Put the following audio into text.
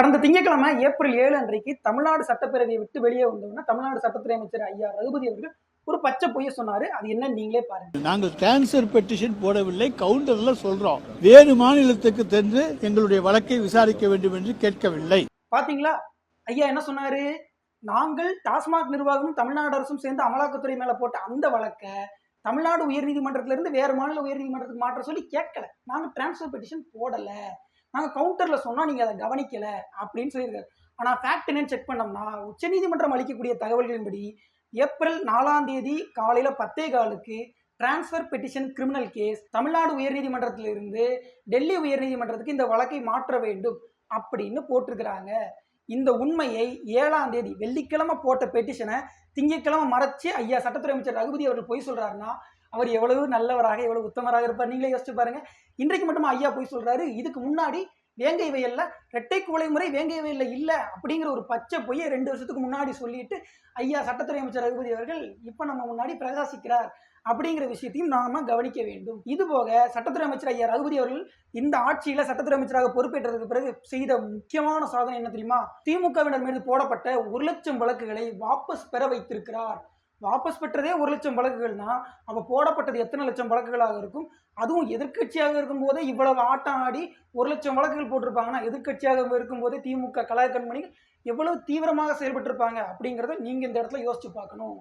கடந்த திங்கட்கிழமை ஏப்ரல் ஏழு அன்றைக்கு தமிழ்நாடு சட்டப்பேரவையை விட்டு வெளியே வந்தோம்னா தமிழ்நாடு சட்டத்துறை அமைச்சர் ஐயா ரகுபதி அவர்கள் ஒரு பச்சை பொய்ய சொன்னாரு. அது என்ன நீங்களே பாருங்க. நாங்கள் டிரான்ஸ்ஃபர் பெட்டிஷன் போடவில்லை கவுண்டர்ல சொல்றோம். வேறு மாநிலத்துக்கு சென்று எங்களுடைய வழக்கை விசாரிக்க வேண்டும் என்று கேட்கவில்லை. பாத்தீங்களா? ஐயா என்ன சொன்னாரு? நாங்கள் டாஸ்மாக் நிர்வாகமும் தமிழ்நாடு அரசும் சேர்ந்து அமலாக்கத்துறை மேல போட்ட அந்த வழக்கை தமிழ்நாடு உயர்நீதிமன்றத்துல இருந்து வேற மாநில உயர்நீதிமன்றத்துக்கு மாற்ற சொல்லி கேட்கல. நாங்க டிரான்ஸ்ஃபர் பெட்டிஷன் போடல. நாங்கள் கவுண்டரில் சொன்னால் நீங்கள் அதை கவனிக்கலை அப்படின்னு சொல்லியிருக்காரு. ஆனால் ஃபேக்ட் என்னன்னு செக் பண்ணோம்னா உச்சநீதிமன்றம் அளிக்கக்கூடிய தகவல்களின்படி ஏப்ரல் நாலாம் தேதி காலையில் பத்தே காலுக்கு transfer petition criminal case Tamil Nadu உயர்நீதிமன்றத்திலிருந்து Delhi உயர்நீதிமன்றத்துக்கு இந்த வழக்கை மாற்ற வேண்டும் அப்படின்னு போட்டிருக்கிறாங்க. இந்த உண்மையை ஏழாம் தேதி வெள்ளிக்கிழமை போட்ட பெட்டிஷனை திங்கட்கிழமை மறைச்சு ஐயா சட்டத்துறை அமைச்சர் ரகுபதி அவர்கள் பொய் சொல்கிறாருன்னா அவர் எவ்வளவு நல்லவராக எவ்வளவு உத்தமராக இருப்பார் நீங்களே யோசிச்சு பாருங்க. இன்றைக்கு மட்டும் ஐயா பொய் சொல்றாரு இதுக்கு முன்னாடி வேங்கை வயல்ல ரெட்டை குவளை முறை வேங்கை வயல்ல இல்ல அப்படிங்கிற ஒரு பச்சை பொய்யை ரெண்டு வருஷத்துக்கு முன்னாடி சொல்லிட்டு ஐயா சட்டத்துறை அமைச்சர் ரகுபதி அவர்கள் இப்ப நம்ம முன்னாடி பிரகாசிக்கிறார் அப்படிங்கிற விஷயத்தையும் நாம கவனிக்க வேண்டும். இது போக சட்டத்துறை அமைச்சர் ஐயா ரகுபதி அவர்கள் இந்த ஆட்சியில சட்டத்துறை அமைச்சராக பொறுப்பேற்றதுக்கு பிறகு செய்த முக்கியமான சாதனை என்ன தெரியுமா? திமுகவினர் மீது போடப்பட்ட ஒரு லட்சம் வழக்குகளை வாபஸ் பெற வைத்திருக்கிறார். வாபஸ் பெற்றதே ஒரு லட்சம் வழக்குகள்னா அப்போ போடப்பட்டது எத்தனை லட்சம் வழக்குகளாக இருக்கும்? அதுவும் எதிர்க்கட்சியாக இருக்கும்போதே இவ்வளவு ஆட்டம் ஆடி ஒரு லட்சம் வழக்குகள் போட்டிருப்பாங்கன்னா எதிர்க்கட்சியாக இருக்கும்போதே திமுக கலாய கண்மணிகள் எவ்வளவு தீவிரமாக செயல்பட்டிருப்பாங்க அப்படிங்கிறத நீங்கள் இந்த இடத்துல யோசிச்சு பார்க்கணும்.